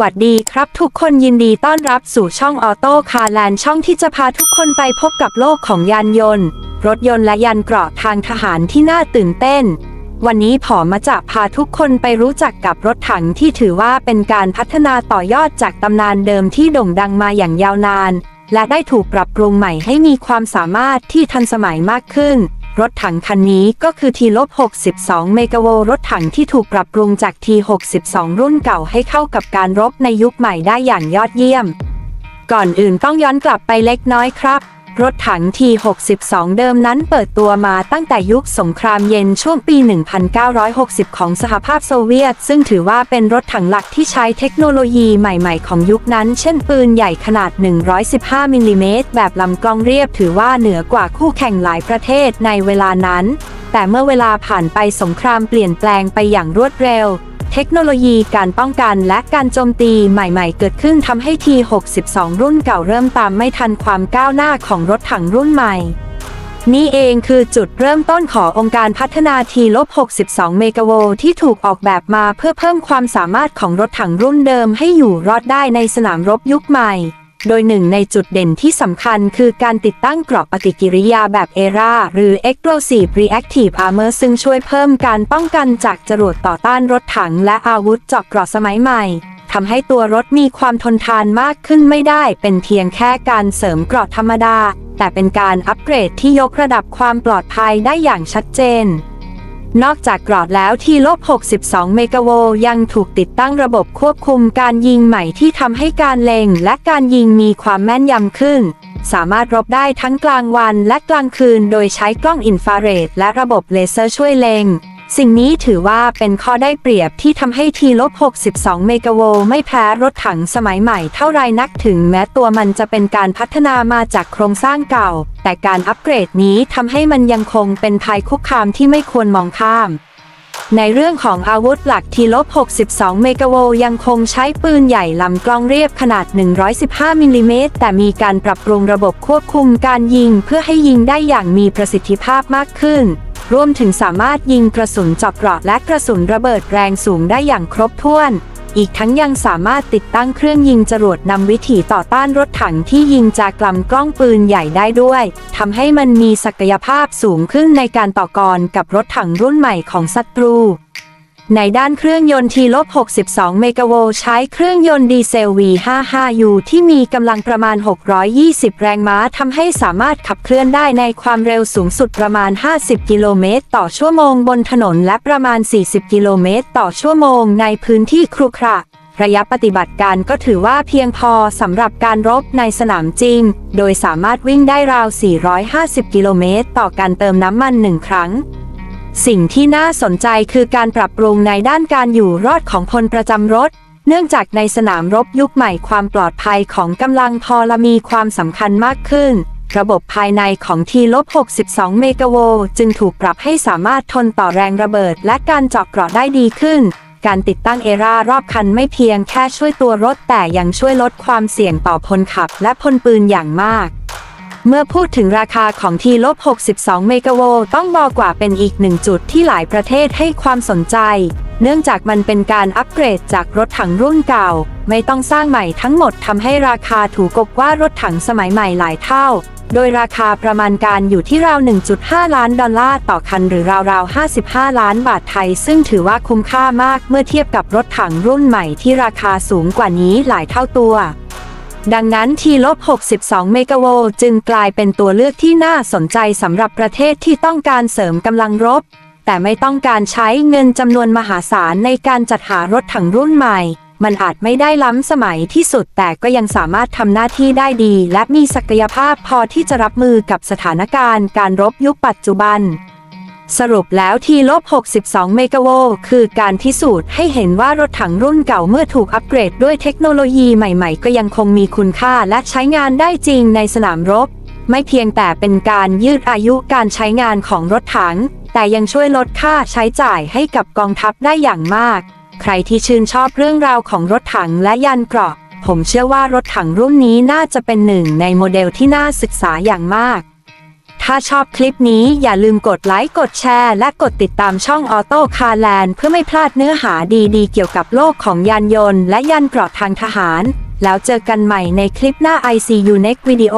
วัสดีครับทุกคนยินดีต้อนรับสู่ช่องออโต้คาร์แลนด์ช่องที่จะพาทุกคนไปพบกับโลกของยานยนต์ รถยนต์และยานเกราะทางทหารที่น่าตื่นเต้น วันนี้ผอมาจะพาทุกคนไปรู้จักกับรถถังที่ถือว่าเป็นการพัฒนาต่อยอดจากตำนานเดิมที่โด่งดังมาอย่างยาวนาน และได้ถูกปรับปรุงใหม่ให้มีความสามารถที่ทันสมัยมากขึ้น รถถังคันนี้ก็คือ T-62 เมกะโวรถถังที่ถูกปรับปรุงจาก T-62 รุ่นเก่าให้เข้ากับการรบในยุคใหม่ได้อย่างยอดเยี่ยม ก่อนอื่นต้องย้อนกลับไปเล็กน้อยครับ รถถัง T62 เดิมนั้นเปิดตัวมาตั้งแต่ยุคสงครามเย็นช่วงปี 1960 ของสหภาพโซเวียต ซึ่งถือว่าเป็นรถถังหลักที่ใช้เทคโนโลยีใหม่ๆ ของยุคนั้น เช่นปืนใหญ่ขนาด 115 มิลลิเมตร แบบลำกล้องเรียบถือว่าเหนือกว่าคู่แข่งหลายประเทศในเวลานั้น แต่เมื่อเวลาผ่านไปสงครามเปลี่ยนแปลงไปอย่างรวดเร็ว เทคโนโลยีการป้องกันและการโจมตีใหม่ๆ เกิดขึ้นทำให้ T62 รุ่นเก่าเริ่มตามไม่ทันความก้าวหน้าของรถถังรุ่นใหม่ นี่เองคือจุดเริ่มต้นขององค์การพัฒนา T-62 เมกะโวที่ถูกออกแบบมาเพื่อเพิ่มความสามารถของรถถังรุ่นเดิมให้อยู่รอดได้ในสนามรบยุคใหม่ โดยหนึ่งในจุดเด่นที่สำคัญคือการติดตั้งกรอบปฏิกิริยาแบบ ERA หรือ Explosive Reactive Armor ซึ่งช่วยเพิ่มการป้องกันจากจรวดต่อต้านรถถังและอาวุธเจาะเกราะสมัยใหม่ทำให้ตัวรถมีความทนทานมากขึ้นไม่ได้ เป็นเพียงแค่การเสริมเกราะธรรมดา แต่เป็นการอัปเกรดที่ยกระดับความปลอดภัยได้อย่างชัดเจน นอกจากกรอดแล้วที่ลบ62 เมกะโวลต์ยังถูกติดตั้งระบบควบคุมการยิงใหม่ที่ทำให้การเล็งและการยิงมีความแม่นยำขึ้น สามารถรบได้ทั้งกลางวันและกลางคืน โดยใช้กล้องอินฟราเรดและระบบเลเซอร์ช่วยเล็ง สิ่งนี้ถือว่าเป็นข้อได้เปรียบที่ทำให้ทีลบ62 เมกะโวลต์ไม่แพ้รถถังสมัยใหม่เท่าไรนักถึงแม้ตัวมันจะเป็นการพัฒนามาจากโครงสร้างเก่า แต่การอัปเกรดนี้ทำให้มันยังคงเป็นภัยคุกคามที่ไม่ควรมองข้ามในเรื่องของอาวุธหลักทีลบ62 เมกะโวลต์ยังคงใช้ปืนใหญ่ลำกล้องเรียบขนาด 115 มิลลิเมตร แต่มีการปรับปรุงระบบควบคุมการยิงเพื่อให้ยิงได้อย่างมีประสิทธิภาพมากขึ้น รวมถึงสามารถยิงกระสุนเจาะเกราะและกระสุนระเบิดแรงสูงได้อย่างครบถ้วน อีกทั้งยังสามารถติดตั้งเครื่องยิงจรวดนำวิถีต่อต้านรถถังที่ยิงจากลำกล้องปืนใหญ่ได้ด้วยทำให้มันมีศักยภาพสูงขึ้นในการต่อกรกับรถถังรุ่นใหม่ของศัตรู ในด้านเครื่องยนต์ทีลบ62 เมกะโวลต์ใช้เครื่องยนต์ดีเซล V55U ที่มีกำลังประมาณ 620 แรงม้าทำให้สามารถขับเคลื่อนได้ในความเร็วสูงสุดประมาณ 50 กิโลเมตรต่อชั่วโมงบนถนนและประมาณ 40 กิโลเมตรต่อชั่วโมงในพื้นที่ครุขระระยะปฏิบัติการก็ถือว่าเพียงพอสำหรับการรบในสนามจริง โดยสามารถวิ่งได้ราว 450 กิโลเมตรต่อการเติมน้ำมันหนึ่งครั้ง สิ่งที่น่าสนใจคือการปรับปรุงในด้านการอยู่รอดของพลประจำรถ เนื่องจากในสนามรบยุคใหม่ความปลอดภัยของกำลังพอลมีความสำคัญมากขึ้น ระบบภายในของทีลบ62 เมกะโวลต์จึงถูกปรับให้สามารถทนต่อแรงระเบิด และการเจาะเกราะได้ดีขึ้น การติดตั้งเอรารอบคันไม่เพียงแค่ช่วยตัวรถแต่ยังช่วยลดความเสี่ยงต่อพลขับและพลปืนอย่างมาก เมื่อพูดถึงราคาของทีลบ62 เมกะโวลต์ต้องบอกว่าเป็นอีกหนึ่งจุดที่หลายประเทศให้ความสนใจ เนื่องจากมันเป็นการอัปเกรดจากรถถังรุ่นเก่า ไม่ต้องสร้างใหม่ทั้งหมดทำให้ราคาถูกกว่ารถถังสมัยใหม่หลายเท่า โดยราคาประมาณการอยู่ที่ราว 1.5 ล้านดอลลาร์ต่อคันหรือราวๆ 55 ล้านบาทไทย ซึ่งถือว่าคุ้มค่ามากเมื่อเทียบกับรถถังรุ่นใหม่ที่ราคาสูงกว่านี้หลายเท่าตัว ดังนั้นทีลบ62 เมกะโวลต์จึงกลายเป็นตัวเลือกที่น่าสนใจสำหรับประเทศที่ต้องการเสริมกำลังรบ แต่ไม่ต้องการใช้เงินจำนวนมหาศาลในการจัดหารถถังรุ่นใหม่ มันอาจไม่ได้ล้ำสมัยที่สุดแต่ก็ยังสามารถทำหน้าที่ได้ดี และมีศักยภาพพอที่จะรับมือกับสถานการณ์การรบยุคปัจจุบัน สรุปแล้วทีลบ62 เมกะโวลต์คือการพิสูจน์ให้เห็นว่ารถถังรุ่นเก่าเมื่อถูกอัปเกรดด้วยเทคโนโลยีใหม่ๆ ก็ยังคงมีคุณค่าและใช้งานได้จริงในสนามรบ ไม่เพียงแต่เป็นการยืดอายุการใช้งานของรถถัง แต่ยังช่วยลดค่าใช้จ่ายให้กับกองทัพได้อย่างมาก ใครที่ชื่นชอบเรื่องราวของรถถังและยานเกราะ ผมเชื่อว่ารถถังรุ่นนี้น่าจะเป็นหนึ่งในโมเดลที่น่าศึกษาอย่างมาก ถ้าชอบคลิปนี้อย่าลืมกดไลค์ กดแชร์ และกดติดตามช่องออโต้คาแลนเพื่อไม่พลาดเนื้อหาดีๆ เกี่ยวกับโลกของยานยนต์และยานเกราะทางทหาร แล้วเจอกันใหม่ในคลิปหน้า ICU Next Video